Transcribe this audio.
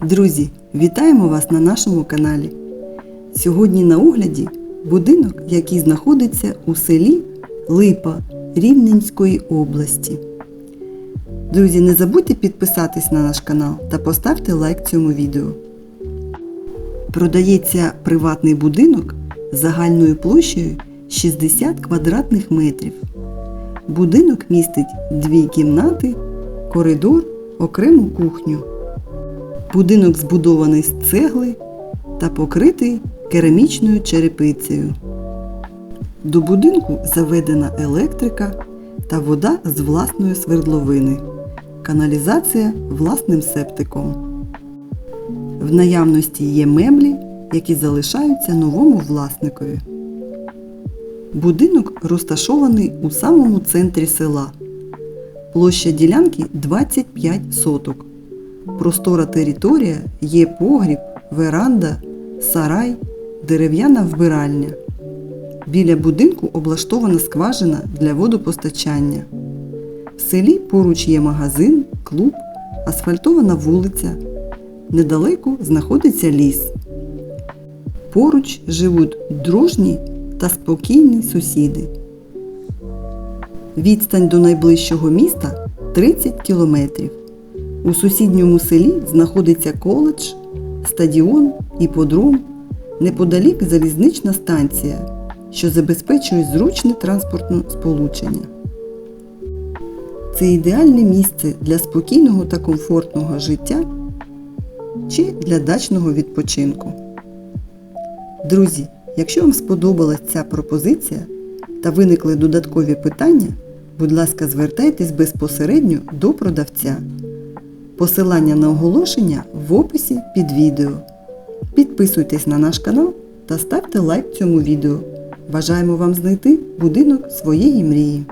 Друзі, вітаємо вас на нашому каналі. Сьогодні на огляді будинок, який знаходиться у селі Липа Рівненської області. Друзі, не забудьте підписатись на наш канал та поставте лайк цьому відео. Продається приватний будинок загальною площею 60 квадратних метрів. Будинок містить дві кімнати, коридор, окрему кухню. Будинок збудований з цегли та покритий керамічною черепицею. До будинку заведена електрика та вода з власної свердловини, каналізація власним септиком. В наявності є меблі, які залишаються новому власникові. Будинок розташований у самому центрі села. Площа ділянки 25 соток. Простора територія є погріб, веранда, сарай, дерев'яна вбиральня. Біля будинку облаштована скважина для водопостачання. В селі поруч є магазин, клуб, асфальтована вулиця. Недалеко знаходиться ліс. Поруч живуть дружні та спокійні сусіди. Відстань до найближчого міста 30 кілометрів. У сусідньому селі знаходиться коледж, стадіон, іподром, неподалік залізнична станція, що забезпечує зручне транспортне сполучення. Це ідеальне місце для спокійного та комфортного життя чи для дачного відпочинку. Друзі, якщо вам сподобалась ця пропозиція та виникли додаткові питання, будь ласка, звертайтесь безпосередньо до продавця. Посилання на оголошення в описі під відео. Підписуйтесь на наш канал та ставте лайк цьому відео. Бажаємо вам знайти будинок своєї мрії.